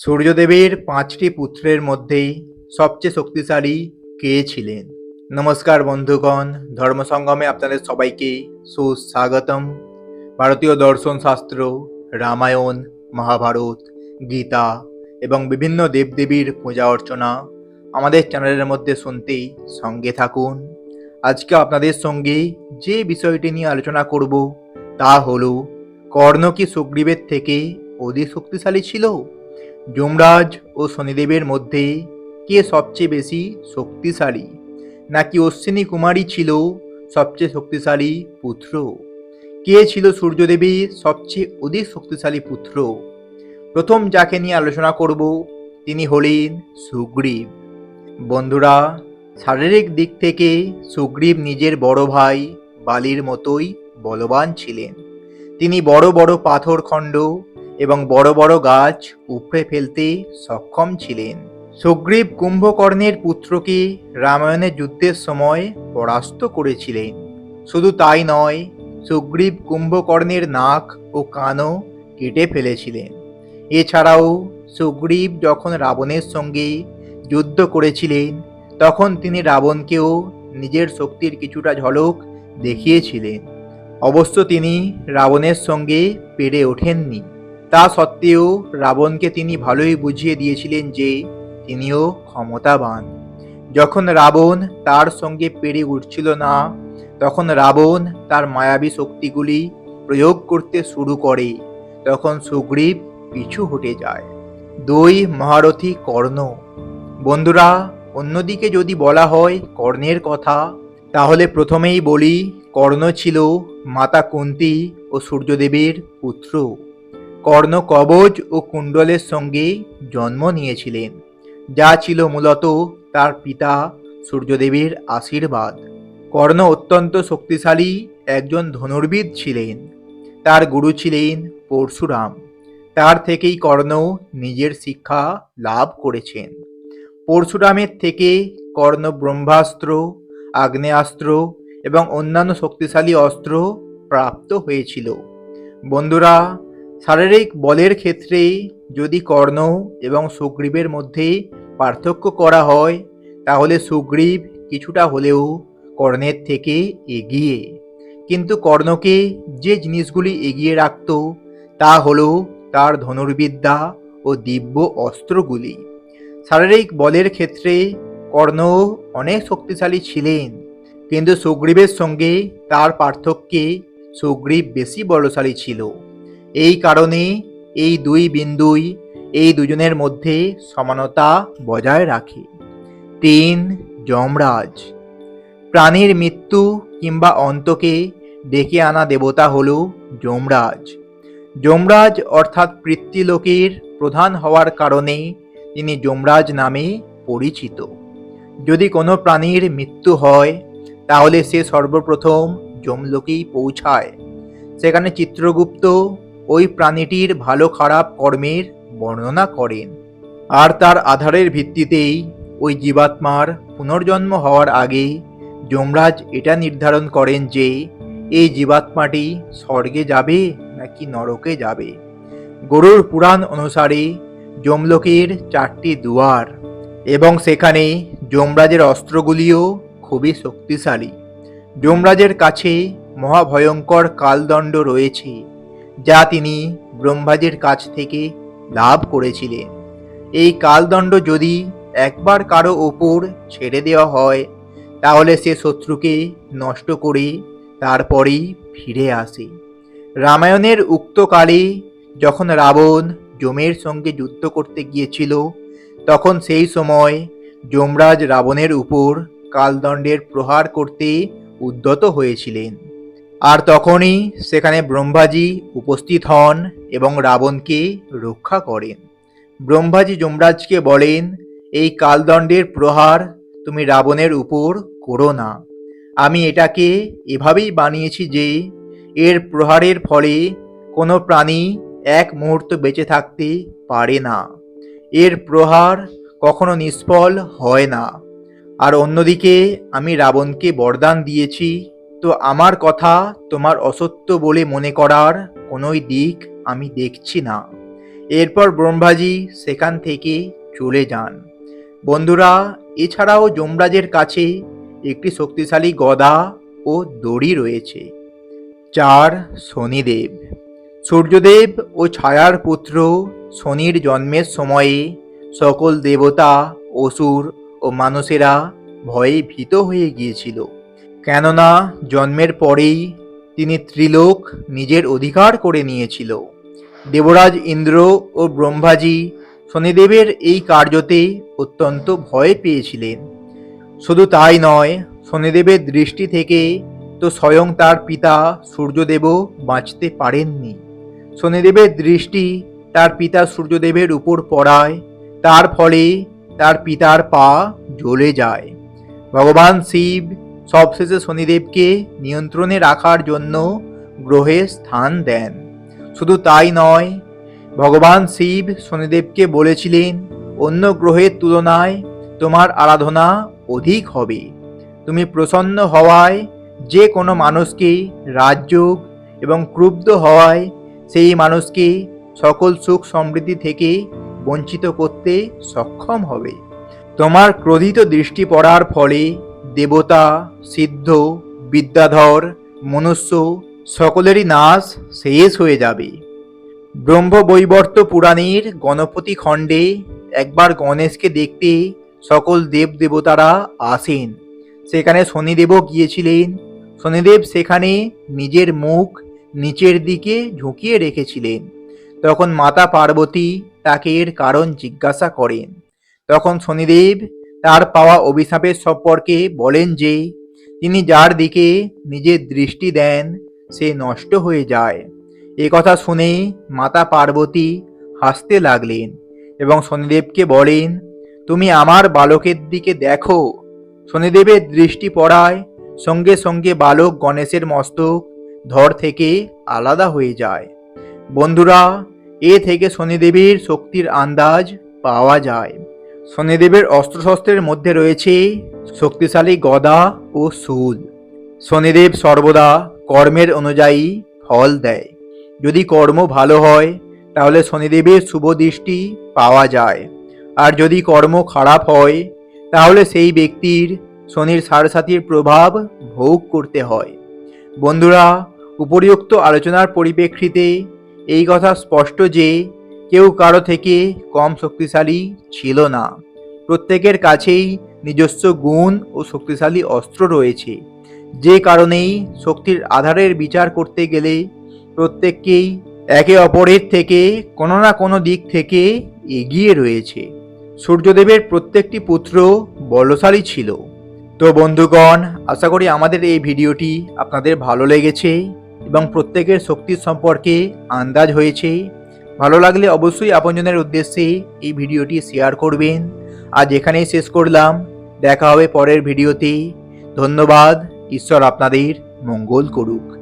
সূর্যদেবের পাঁচটি পুত্রের মধ্যেই সবচেয়ে শক্তিশালী কে ছিলেন? নমস্কার বন্ধুগণ ধর্মসঙ্গমে আপনাদের সবাইকে সুস্বাগতম। ভারতীয় দর্শন শাস্ত্র, রামায়ণ, মহাভারত, গীতা এবং বিভিন্ন দেবদেবীর পূজা অর্চনা আমাদের চ্যানেলের মধ্যে শুনতেই সঙ্গে থাকুন। আজকে আপনাদের সঙ্গে যে বিষয়টি নিয়ে আলোচনা করব তা হল, কর্ণ কি সুগ্রীবের থেকে অধিক শক্তিশালী ছিল? যমরাজ ও শনিদেবের মধ্যে কে সবচেয়ে বেশি শক্তিশালী? নাকি অশ্বিনী কুমারী ছিল সবচেয়ে শক্তিশালী পুত্র? কে ছিল সূর্যদেবীর সবচেয়ে অধিক শক্তিশালী পুত্র? প্রথম যাকে নিয়ে আলোচনা করব তিনি হলেন সুগ্রীব। বন্ধুরা, শারীরিক দিক থেকে সুগ্রীব নিজের বড় ভাই বালির মতোই বলবান ছিলেন। তিনি বড় বড় পাথরখণ্ড এবং বড় বড় গাছ উপড়ে ফেলতে সক্ষম ছিলেন। সুগ্রীব কুম্ভকর্ণের পুত্রকে রামায়ণের যুদ্ধের সময় পরাস্ত করেছিলেন। শুধু তাই নয়, সুগ্রীব কুম্ভকর্ণের নাক ও কানও কেটে ফেলেছিলেন। এছাড়াও সুগ্রীব যখন রাবণের সঙ্গে যুদ্ধ করেছিলেন, তখন তিনি রাবণকেও নিজের শক্তির কিছুটা ঝলক দেখিয়েছিলেন। অবশ্য তিনি রাবণের সঙ্গে পেরে ওঠেননি। তা সত্ত্বেও রাবণকে তিনি ভালোই বুঝিয়ে দিয়েছিলেন যে তিনিও ক্ষমতাবান। যখন রাবণ তার সঙ্গে পেরে উঠছিল না, তখন রাবণ তার মায়াবী শক্তিগুলি প্রয়োগ করতে শুরু করে। তখন সুগ্রীব পিছু হটে যায়। দুই, মহারথী, কর্ণ। বন্ধুরা, অন্যদিকে যদি বলা হয় কর্ণের কথা, তাহলে প্রথমেই বলি কর্ণ ছিল মাতা কুন্তি ও সূর্যদেবের পুত্র। কর্ণ কবচ ও কুণ্ডলের সঙ্গে জন্ম নিয়েছিলেন, যা ছিল মূলত তার পিতা সূর্যদেবের আশীর্বাদ। কর্ণ অত্যন্ত শক্তিশালী একজন ধনুর্বিদ ছিলেন। তার গুরু ছিলেন পরশুরাম। তার থেকেই কর্ণ নিজের শিক্ষা লাভ করেছেন। পরশুরামের থেকে কর্ণ ব্রহ্মাস্ত্র, আগ্নেয়াস্ত্র এবং অন্যান্য শক্তিশালী অস্ত্র প্রাপ্ত হয়েছিল। বন্ধুরা শারীরিক বলের ক্ষেত্রে যদি কর্ণ এবং সুগ্রীবের মধ্যে পার্থক্য করা হয়, তাহলে সুগ্রীব কিছুটা হলেও কর্ণের থেকে এগিয়ে। কিন্তু কর্ণকে যে জিনিসগুলি এগিয়ে রাখত, তা হলো তার ধনুর্বিদ্যা ও দিব্য অস্ত্রগুলি। শারীরিক বলের ক্ষেত্রে কর্ণ অনেক শক্তিশালী ছিলেন, কিন্তু সুগ্রীবের সঙ্গে তার পার্থক্যে সুগ্রীব বেশি বলশালী ছিল। এই কারণে এই দুই বিন্দুই এই দুজনের মধ্যে সমানতা বজায় রাখে। তিন, যমরাজ। প্রাণীর মৃত্যু কিংবা অন্তকে ডেকে আনা দেবতা হল যমরাজ। যমরাজ অর্থাৎ পৃথ্বীলোকের প্রধান হওয়ার কারণে তিনি যমরাজ নামে পরিচিত। যদি কোনো প্রাণীর মৃত্যু হয়, তাহলে সে সর্বপ্রথম যমলোকেই পৌঁছায়। সেখানে চিত্রগুপ্ত ওই প্রাণীটির ভালো খারাপ কর্মের বর্ণনা করেন। আর তার আধারের ভিত্তিতেই ওই জীবাত্মার পুনর্জন্ম হওয়ার আগে যমরাজ এটা নির্ধারণ করেন যে, এই জীবাত্মাটি স্বর্গে যাবে নাকি নরকে যাবে? গরুর পুরাণ অনুসারে যমলোকের চারটি দুয়ার এবং সেখানে যমরাজের অস্ত্রগুলিও খুবই শক্তিশালী। যমরাজের কাছে মহাভয়ঙ্কর কালদণ্ড রয়েছে। যা তিনি ব্রহ্মাজির কাছ থেকে লাভ করেছিলেন। এই কালদণ্ড যদি একবার কারও ওপর ছেড়ে দেওয়া হয়, তাহলে সে শত্রুকে নষ্ট করে তারপরেই ফিরে আসে। রামায়ণের উক্তকালে যখন রাবণ যমের সঙ্গে যুদ্ধ করতে গিয়েছিল, তখন সেই সময় যমরাজ রাবণের উপর কালদণ্ডের প্রহার করতে উদ্যত হয়েছিলেন। আর তখনই সেখানে ব্রহ্মাজি উপস্থিত হন এবং রাবণকে রক্ষা করেন। ব্রহ্মাজি যমরাজকে বলেন, এই কালদণ্ডের প্রহার তুমি রাবণের উপর করো না। আমি এটাকে এভাবেই বানিয়েছি যে, এর প্রহারের ফলে কোনো প্রাণী এক মুহূর্ত বেঁচে থাকতে পারে না। এর প্রহার কখনো নিষ্ফল হয় না। আর অন্যদিকে আমি রাবণকে বরদান দিয়েছি তো আমার কথা, তোমার অসত্য বলে মনে করার কোনোই দিক আমি দেখছি না। এরপর ব্রহ্মাজি সেখান থেকে চলে যান। বন্ধুরা, এছাড়াও যমরাজের কাছে একটি শক্তিশালী গদা ও দড়ি রয়েছে, চার শনিদেব। সূর্যদেব ও ছায়ার পুত্র শনির জন্মের সময়ে সকল দেবতা, অসুর ও মানুষেরা ভয়ে ভীত হয়ে গিয়েছিল। কেননা জন্মের পরেই তিনি ত্রিলোক নিজের অধিকার করে নিয়েছিল। দেবরাজ ইন্দ্র ও ব্রহ্মাজি শনিদেবের এই কার্যতে অত্যন্ত ভয় পেয়েছিলেন। শুধু তাই নয়, শনিদেবের দৃষ্টি থেকে তো স্বয়ং তার পিতা সূর্যদেবও বাঁচতে পারেননি। শনিদেবের দৃষ্টি তার পিতা সূর্যদেবের উপর পড়ায়, তার ফলে তার পিতার পা জ্বলে যায়। ভগবান শিব সবশেষে শনিদেবকে নিয়ন্ত্রণে রাখার জন্য গ্রহে স্থান দেন। শুধু তাই নয়, ভগবান শিব শনিদেবকে বলেছিলেন, অন্য গ্রহের তুলনায় তোমার আরাধনা অধিক হবে। তুমি প্রসন্ন হওয়ায় যে কোনো মানুষকে রাজযোগ এবং ক্রুব্ধ হওয়ায় সেই মানুষকে সকল সুখ সমৃদ্ধি থেকে বঞ্চিত করতে সক্ষম হবে। তোমার ক্রোধিত দৃষ্টি পড়ার ফলে দেবতা, সিদ্ধ, বিদ্যাধর, মনুষ্য সকলেরই নাশ শেষ হয়ে যাবে। ব্রহ্মবৈবর্ত পুরাণের গণপতি খণ্ডে একবার গণেশকে দেখতে সকল দেব দেবতারা আসেন। সেখানে শনিদেবও গিয়েছিলেন। শনিদেব সেখানে নিজের মুখ নিচের দিকে ঝুঁকিয়ে রেখেছিলেন। তখন মাতা পার্বতী তাকে এর কারণ জিজ্ঞাসা করেন। তখন শনিদেব তার পাওয়া অভিশাপের সম্পর্কে বলেন যে, তিনি যার দিকে নিজের দৃষ্টি দেন, সে নষ্ট হয়ে যায়। এ কথা শুনে মাতা পার্বতী হাসতে লাগলেন এবং শনিদেবকে বলেন, তুমি আমার বালকের দিকে দেখো। শনিদেবের দৃষ্টি পড়ায় সঙ্গে সঙ্গে বালক গণেশের মস্তক ধর থেকে আলাদা হয়ে যায়। বন্ধুরা, এ থেকে শনিদেবের শক্তির আন্দাজ পাওয়া যায়। শনিদেবের অস্ত্রশস্ত্রের মধ্যে রয়েছে শক্তিশালী গদা ও শুল। শনিদেব সর্বদা কর্মের অনুযায়ী ফল দেয়। যদি কর্ম ভালো হয়, তাহলে শনিদেবের শুভ দৃষ্টি পাওয়া যায়। আর যদি কর্ম খারাপ হয়, তাহলে সেই ব্যক্তির শনির সারসাথীর প্রভাব ভোগ করতে হয়। বন্ধুরা, উপরিউক্ত আলোচনার পরিপ্রেক্ষিতে এই কথা স্পষ্ট যে কেউ কারও থেকে কম শক্তিশালী ছিল না। প্রত্যেকের কাছেই নিজস্ব গুণ ও শক্তিশালী অস্ত্র রয়েছে। যে কারণেই শক্তির আধারের বিচার করতে গেলে প্রত্যেককেই একে অপরের থেকে কোনো না কোনো দিক থেকে এগিয়ে রয়েছে। সূর্যদেবের প্রত্যেকটি পুত্র বলশালী ছিল। তো বন্ধুগণ, আশা করি আমাদের এই ভিডিওটি আপনাদের ভালো লেগেছে এবং প্রত্যেকের শক্তির সম্পর্কে আন্দাজ হয়েছে। ভালো লাগলে অবশ্যই আপনজনের উদ্দেশ্যে এই ভিডিওটি শেয়ার করবেন। আজ এখানেই শেষ করলাম। দেখা হবে পরের ভিডিওতে। ধন্যবাদ। ঈশ্বর আপনাদের মঙ্গল করুক।